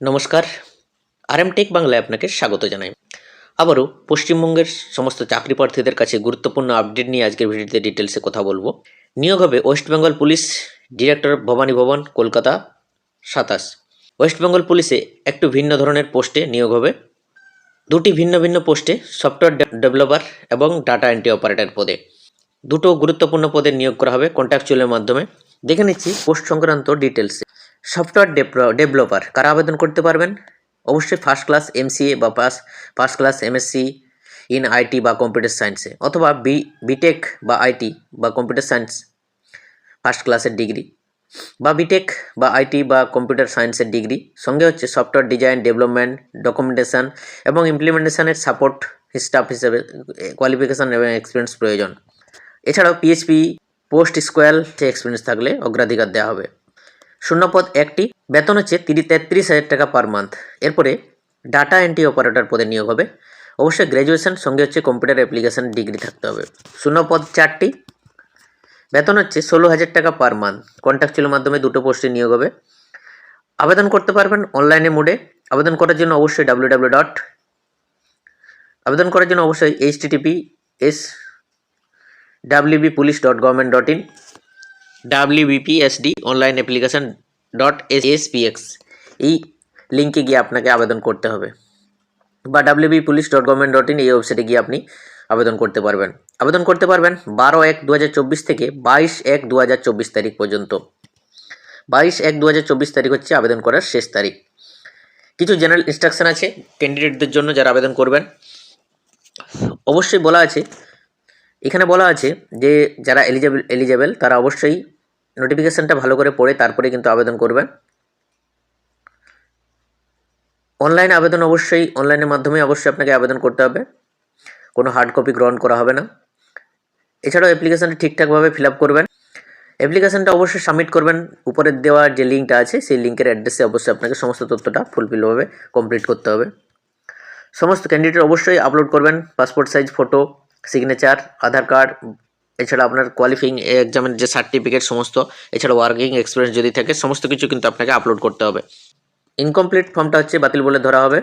নমস্কার। আর M take বাংলায় আপনাকে স্বাগত জানাই। আবারও পশ্চিমবঙ্গের সমস্ত চাকরি প্রার্থীদের কাছে গুরুত্বপূর্ণ আপডেট নিয়ে আজকের ভিডিওতে ডিটেলসে কথা বলব। নিয়োগ হবে West Bengal police director Bhabani ভবন, কলকাতা সাতাশ। ওয়েস্ট বেঙ্গল পুলিশে একটু ভিন্ন ধরনের পোস্টে নিয়োগ হবে। দুটি ভিন্ন ভিন্ন পোস্টে সফটওয়্যার ডেভেলপার এবং ডাটা এন্ট্রি অপারেটর পদে। দুটো গুরুত্বপূর্ণ পদে নিয়োগ করা হবে কন্ট্রাকচুয়ালের মাধ্যমে। দেখে নিচ্ছি পোস্ট সংক্রান্ত ডিটেলস সফটওয়্যার ডেভেলপার কারা আবেদন করতে পারবেন? অবশ্যই ফার্স্ট ক্লাস এমসিএ বা pass first class MSc in IT বা কম্পিউটার সায়েন্সে অথবা বি বিটেক বা আইটি বা কম্পিউটার সায়েন্স ফার্স্ট ক্লাসের ডিগ্রি বা বিটেক বা আইটি বা কম্পিউটার সায়েন্সের ডিগ্রি সঙ্গে হচ্ছে সফটওয়্যার ডিজাইন ডেভেলপমেন্ট ডকুমেন্টেশন এবং ইমপ্লিমেন্টেশনের সাপোর্ট স্টাফ হিসেবে কোয়ালিফিকেশান এবং এক্সপিরিয়েন্স প্রয়োজন। এছাড়াও পিএইচপি পোস্ট স্কোয়াল এক্সপিরিয়েন্স থাকলে অগ্রাধিকার দেওয়া হবে। শূন্যপদ একটি, বেতন হচ্ছে তিরিশ, তেত্রিশ হাজার টাকা পার মান্থ এরপরে ডাটা এন্ট্রি অপারেটর পদে নিয়োগ হবে। অবশ্যই গ্র্যাজুয়েশন সঙ্গে হচ্ছে কম্পিউটার অ্যাপ্লিকেশন ডিগ্রি থাকতে হবে। শূন্যপদ চারটি, বেতন হচ্ছে ষোলো হাজার টাকা পার মান্থ কন্ট্রাকচুয়ালের মাধ্যমে দুটো পোস্টে নিয়োগ হবে। আবেদন করতে পারবেন অনলাইনে মোডে। আবেদন করার জন্য অবশ্যই ডাব্লিউ ডট আবেদন করার জন্য অবশ্যই HTTP S WB police dot government dot in WBPSD online application dot SPX এই লিঙ্কে গিয়ে আপনাকে আবেদন করতে হবে। বা WB police dot government dot in এই ওয়েবসাইটে গিয়ে আপনি আবেদন করতে পারবেন। আবেদন করতে পারবেন বারো এক দু থেকে বাইশ এক দু তারিখ পর্যন্ত। বাইশ এক দু তারিখ হচ্ছে আবেদন করার শেষ তারিখ। কিছু জেনারেল ইনস্ট্রাকশন আছে। ক্যান্ডিডেটদের জন্য যারা আবেদন করবেন। অবশ্যই বলা আছে এখানে বলা আছে যে যারা এলিজেবল এলিজেবল তারা অবশ্যই নোটিফিকেশানটা ভালো করে পড়ে, তারপরে কিন্তু আবেদন করবেন অনলাইন আবেদন অবশ্যই অনলাইনের মাধ্যমে অবশ্যই আপনাকে আবেদন করতে হবে। কোনো হার্ড কপি গ্রহণ করা হবে না। এছাড়াও অ্যাপ্লিকেশানটা ঠিকঠাকভাবে ফিল আপ করবেন। অ্যাপ্লিকেশানটা অবশ্যই সাবমিট করবেন। উপরের দেওয়া যে লিঙ্কটা আছে, সেই লিঙ্কের অ্যাড্রেসে অবশ্যই আপনাকে সমস্ত তথ্যটা ফুলফিলভাবে কমপ্লিট করতে হবে। সমস্ত ক্যান্ডিডেট অবশ্যই আপলোড করবেন passport size photo signature Aadhaar card এছাড়া আপনার কোয়ালিফিং এক্সামের যে সার্টিফিকেট সমস্ত, এছাড়া ওয়ার্কিং এক্সপিরিয়েন্স যদি থাকে, সমস্ত কিছু কিন্তু আপনাকে আপলোড করতে হবে। ইনকমপ্লিট ফর্মটা হচ্ছে বাতিল বলে ধরা হবে।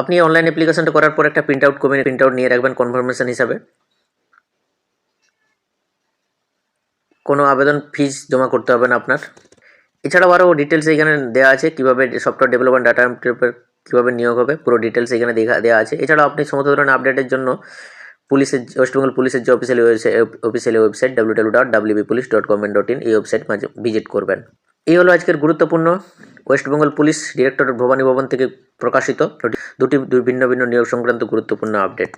আপনি অনলাইন অ্যাপ্লিকেশনটা করার পর একটা প্রিন্ট আউট করে প্রিন্ট আউট নিয়ে রাখবেন কনফার্মেশন হিসাবে। কোনো আবেদন ফিজ জমা করতে হবে না আপনার। এছাড়াও আরও ডিটেলস এখানে দেওয়া আছে, কীভাবে সফটওয়্যার ডেভেলপমেন্ট ডাটা কীভাবে নিয়োগ হবে, পুরো ডিটেলস এখানে দেখা দেওয়া আছে। এছাড়াও আপনি সমস্ত ধরনের আপডেটের জন্য পুলিশের ওয়েস্টবেঙ্গল পুলিশের যে officially website officially website W W dot WB police dot government dot in এই ওয়েবসাইট মাঝে ভিজিট করবেন। এই হলো আজকের গুরুত্বপূর্ণ। ওয়েস্টবেঙ্গল পুলিশ ডিরেক্টর ভবানী ভবন থেকে প্রকাশিত। দুটি ভিন্ন ভিন্ন নিয়োগ সংক্রান্ত গুরুত্বপূর্ণ আপডেট